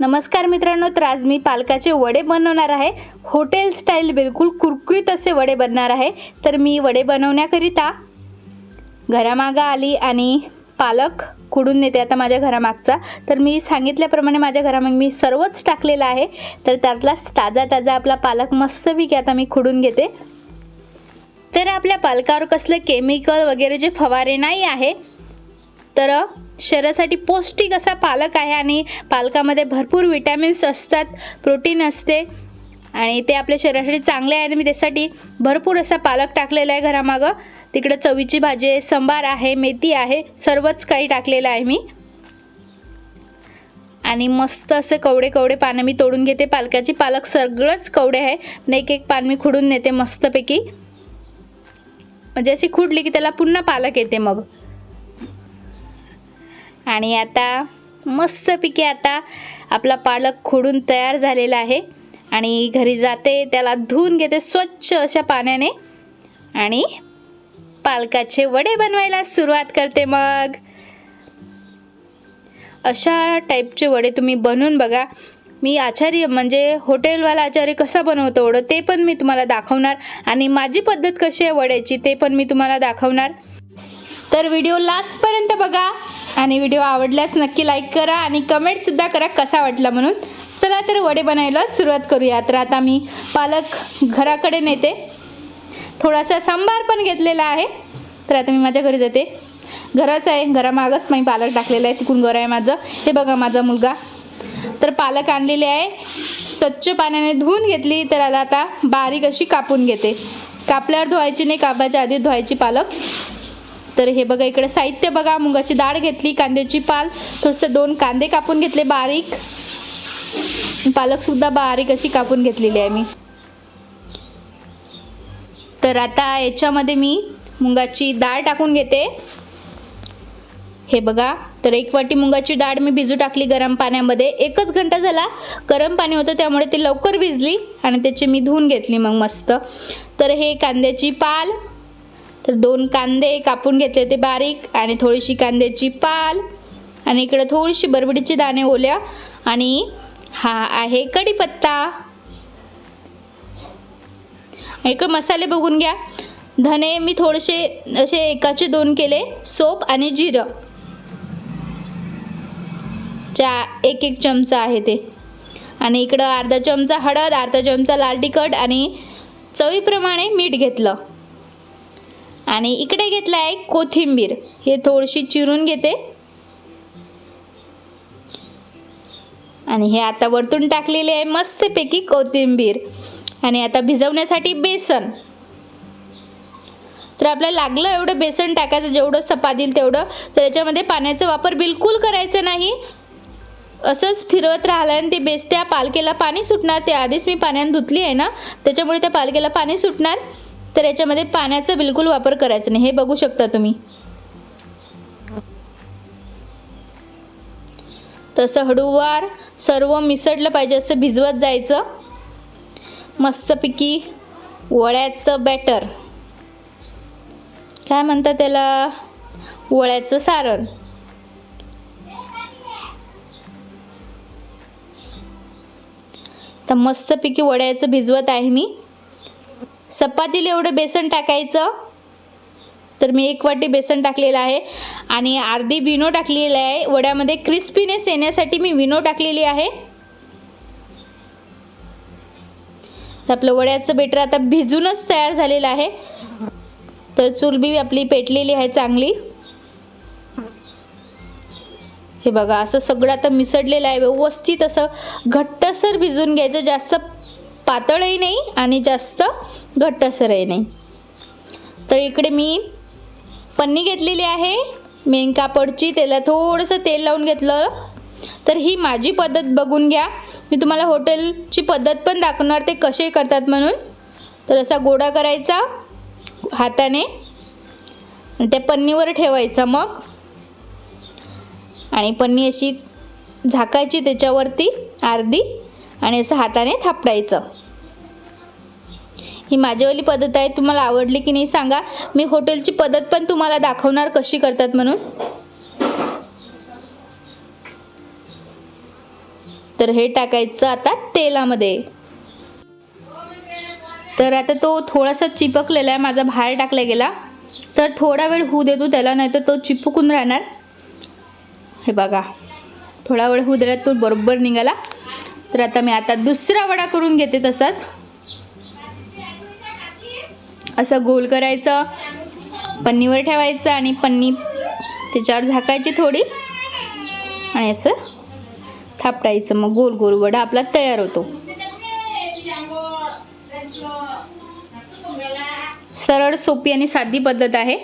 नमस्कार मित्रांनो तर आज मी पालकाचे वडे बनवणार आहे. हॉटेल स्टाईल बिलकुल कुरकुरीत असे वडे बनणार आहे. तर मी वडे बनवण्याकरिता घरामागं आली आणि पालक खुडून नेते आता माझ्या घरामागचा. तर मी सांगितल्याप्रमाणे माझ्या घरामाग मी सर्वच टाकलेलं आहे. तर त्यातला ताजा ताजा आपला पालक मस्तपैकी आता मी खुडून घेते. तर आपल्या पालकावर कसलं केमिकल वगैरे जे फवारे नाही आहे तर शरीरासाठी पौष्टिक असा पालक आहे आणि पालकामध्ये भरपूर विटॅमिन्स असतात प्रोटीन असते आणि ते आपल्या शरीरासाठी चांगले आहे. आणि मी त्यासाठी भरपूर असा पालक टाकलेला आहे घरामागं. तिकडं चवीची भाजी आहे संबार आहे मेथी आहे सर्वच काही टाकलेलं आहे मी. आणि मस्त असे कवडे कवडे पानं मी तोडून घेते. पालकाची पालक सगळंच कवडे आहे. एक एक पान मी खुडून नेते मस्तपैकी. म्हणजे अशी खुडली की त्याला पुन्हा पालक येते मग. आणि आता मस्तपैकी आता आपला पालक खोडून तयार झालेला आहे. आणि घरी जाते त्याला धुवून घेते स्वच्छ अशा पाण्याने. आणि पालकाचे वडे बनवायला सुरुवात करते मग. अशा टाईपचे वडे तुम्ही बनवून बघा. मी आचार्य म्हणजे हॉटेलवाला आचार्य कसा बनवतो वडं ते पण मी तुम्हाला दाखवणार. आणि माझी पद्धत कशी आहे वड्याची ते पण मी तुम्हाला दाखवणार. तर व्हिडिओ लास्टपर्यंत बघा. आणि व्हिडिओ आवडल्यास नक्की लाईक करा आणि कमेंटसुद्धा करा कसा वाटला म्हणून. चला तर वडे बनायला सुरुवात करूया. तर आता मी पालक घराकडे नेते. थोडासा सांबार पण घेतलेला आहे. तर आता मी माझ्या घरी जाते. घरच आहे. घरामागच मी पालक टाकलेलं आहे. तिकून घर आहे माझं. हे बघा माझा मुलगा. तर पालक आणलेले आहे. स्वच्छ पाण्याने धुवून घेतली. तर आता बारीक अशी कापून घेते. कापल्यावर धुवायची नाही. कापायच्या आधी धुवायची पालक. तर हे बघा इकडे साहित्य बघा. मुगाची डाळ घेतली कांद्याची पाल. थोडंसं दोन कांदे कापून घेतले बारीक. पालकसुद्धा बारीक अशी कापून घेतलेली आहे मी. तर आता याच्यामध्ये मी मुगाची डाळ टाकून घेते. हे बघा तर एक वाटी मुगाची डाळ मी भिजू टाकली गरम पाण्यामध्ये. एकच घंटा झाला गरम पाणी होतं त्यामुळे ती लवकर भिजली आणि त्याची मी धुवून घेतली मग मस्त. तर हे कांद्याची पाल तर दोन कांदे कापून घेतले ते बारीक आणि थोडीशी कांद्याची पाल. आणि इकडं थोडीशी बरबडीचे दाणे ओल्या आणि हा आहे कढीपत्ता. इकडे मसाले बघून घ्या. धने मी थोडेसे असे एकाचे दोन केले सोप आणि जिरं. चा एक एक चमचा आहे ते. आणि इकडं अर्धा चमचा हळद अर्धा चमचा लाल तिखट आणि चवीप्रमाणे मीठ घेतलं. आणि इकडे घेतलं आहे कोथिंबीर. हे थोडीशी चिरून घेते. आणि हे आता वरतून टाकलेले आहे मस्तपैकी कोथिंबीर. आणि आता भिजवण्यासाठी बेसन. तर आपल्याला लागलं एवढं बेसन टाकायचं जेवढं सपादिल तेवढं. तर याच्यामध्ये पाण्याचा वापर बिलकुल करायचा नाही. असंच फिरवत राहिलं आणि ते बेस त्या पालकेला पाणी सुटणार. ते आधीच मी पाण्याने धुतली आहे ना त्याच्यामुळे त्या पालकेला पाणी सुटणार. तर याच्यामध्ये पाण्याचा बिलकुल वापर करायचा नाही. हे बघू शकता तुम्ही. तसं हळूवार सर्व मिसळलं पाहिजे असं भिजवत जायचं. मस्तपैकी वळ्याचं बॅटर काय म्हणतात त्याला? वळ्याचं सारण. तर मस्तपैकी वड्याचं भिजवत आहे मी. चपातीला एवढं बेसन टाकायचं. तर मी एक वाटी बेसन टाकलेलं आहे. आणि अर्धी विनो टाकलेली आहे. वड्यामध्ये क्रिस्पीनेस येण्यासाठी मी विनो टाकलेली आहे. आपलं वड्याचं बेटर आता भिजूनच तयार झालेलं आहे. तर चुलबी आपली पेटलेली आहे चांगली. हे बघा असं सगळं आता मिसळलेलं आहे. व्यवस्थित असं घट्टसर भिजून घ्यायचं. जास्त पातळही नाही आणि जास्त घट्टसरही नाही. तर इकडे मी पन्नी घेतलेली आहे मेन कापडची त्याला थोडंसं तेल लावून घेतलं. तर ही माझी पद्धत बघून घ्या. मी तुम्हाला हॉटेलची पद्धत पण दाखवणार ते कसे करतात म्हणून. तर असा गोडा करायचा हाताने त्या पन्नीवर ठेवायचा मग. आणि पन्नी अशी झाकायची त्याच्यावरती अर्धी आणि असं हाताने थापडायचं. ही माझीवाली पद्धत आहे. तुम्हाला आवडली की नाही सांगा. मी हॉटेलची पद्धत पण तुम्हाला दाखवणार कशी करतात म्हणून. तर हे टाकायचं आता तेलामध्ये. तर आता तो थोडासा चिपकलेला आहे. माझा बाहेर टाकला गेला. तर थोडा वेळ होऊ देतो त्याला नाहीतर तो चिपकून राहणार. हे बघा. थोडा वेळ होऊ दिला तो बरोबर निघाला. तर आता मी आता दुसरा वडा करून घेते तसाच. असं गोल करायचं पन्नीवर ठेवायचं आणि पन्नी त्याच्यावर झाकायची थोडी. आणि असं थापटायचं. मग गोल गोल वडा आपला तयार होतो. सरळ सोपी आणि साधी पद्धत आहे.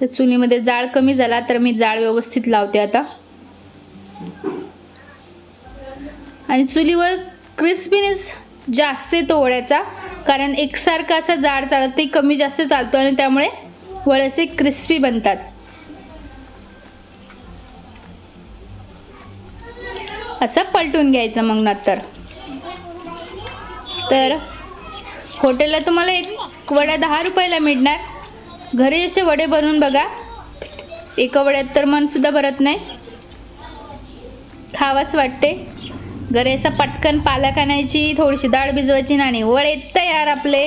तर चुलीमध्ये जाळ कमी झाला तर मी जाळ व्यवस्थित लावते आता. आणि चुलीवर क्रिस्पीनेस जास्त येतो वड्याचा कारण एकसारखा असा जाड चालत ते कमी जास्त चालतो आणि त्यामुळे वडे असे क्रिस्पी बनतात. असं पलटून घ्यायचं मग नंतर. तर हॉटेलला तुम्हाला एक वडा दहा रुपयाला मिळणार. घरी असे वडे बनवून बघा. एका वड्यात तर मन सुद्धा भरत नाही. खावाच वाटते. घरी असं पटकन पालक आणायची थोडीशी डाळ भिजवायची आणि वडे तयार आपले.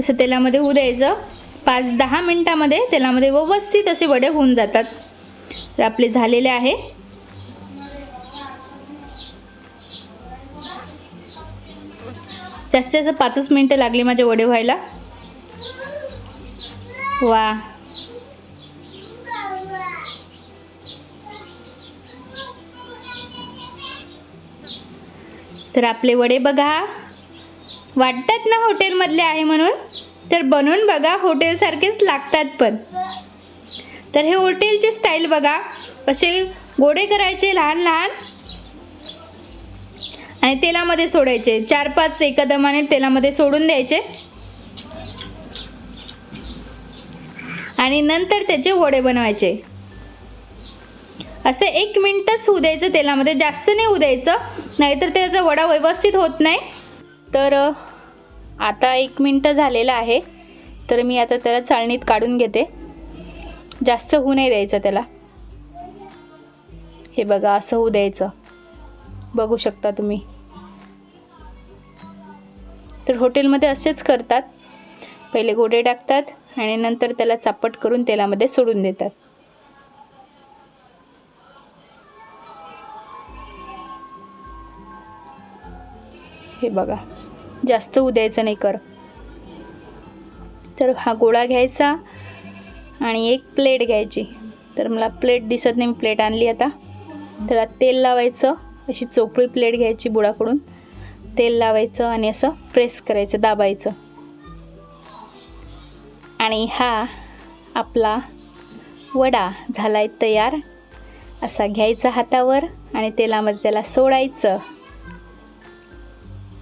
असं तेलामध्ये होऊ द्यायचं पाच दहा मिनटामध्ये तेलामध्ये व्यवस्थित असे वडे होऊन जातात. तर आपले झालेले आहे. जास्तीत जास्त पाचच मिनटं लागली माझे वडे व्हायला. वा. तर आपले वडे बघा. वाटतात ना हॉटेलमधले आहे म्हणून? तर बनवून बघा हॉटेलसारखेच लागतात पण. तर हे हॉटेलची स्टाईल बघा. असे गोडे करायचे लहान लहान. आणि तेलामध्ये सोडायचे. चार पाच एका दमाने तेलामध्ये सोडून द्यायचे. आणि नंतर त्याचे वडे बनवायचे. असं एक मिनटच होऊ द्यायचं तेलामध्ये जास्त नाही होऊ द्यायचं. नाहीतर त्याचा वडा व्यवस्थित होत नाही. तर आता एक मिनटं झालेलं आहे. तर मी आता त्याला चाळणीत काढून घेते. जास्त होऊ नाही द्यायचं त्याला. हे बघा असं होऊ द्यायचं. बघू शकता तुम्ही. तर हॉटेलमध्ये असेच करतात. पहिले गोडे टाकतात आणि नंतर त्याला चापट करून तेलामध्ये सोडून देतात. हे बघा. जास्त उद्यायचं नाही कर. तर हा गोळा घ्यायचा आणि एक प्लेट घ्यायची. तर मला प्लेट दिसत नाही मी प्लेट आणली आता. त्याला तेल लावायचं अशी चोपळी प्लेट घ्यायची बुडाकडून. तेल लावायचं आणि असं प्रेस करायचं दाबायचं. आणि हा आपला वडा झाला आहे तयार. असा घ्यायचा हातावर आणि तेलामध्ये त्याला सोडायचं.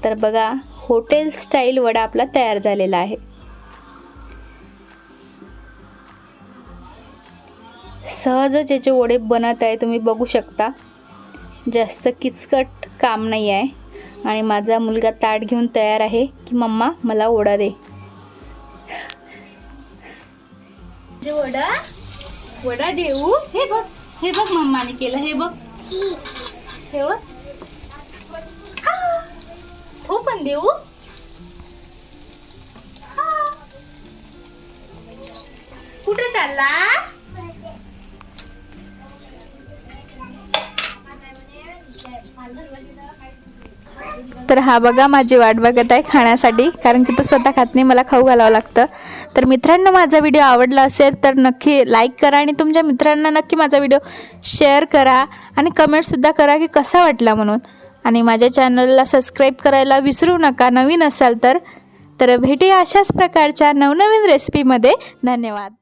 तर बघा हॉटेल स्टाईल वडा आपला तयार झालेला आहे. सहजच याचे वडे बनत आहे तुम्ही बघू शकता. जास्त किचकट काम नाही आहे. आणि माझा मुलगा ताट घेऊन तयार आहे की मम्मा मला वडा दे. वडा वडा देऊ. हे बघ हे बघ मम्माने केलं हे बघ. हे बघ. तू पण देऊ? कुठे चालला? तर हा बघा माझी वाट बघत आहे खाण्यासाठी कारण की तो स्वतः खात नाही मला खाऊ घालावं लागतं. तर मित्रांनो माझा व्हिडिओ आवडला असेल तर नक्की लाईक करा आणि तुमच्या मित्रांना नक्की माझा व्हिडिओ शेअर करा आणि कमेंटसुद्धा करा की कसा वाटला म्हणून. आणि माझ्या चॅनलला सबस्क्राईब करायला विसरू नका. नवीन असाल तर तर भेटूया अशाच प्रकारच्या नवनवीन रेसिपीमध्ये धन्यवाद.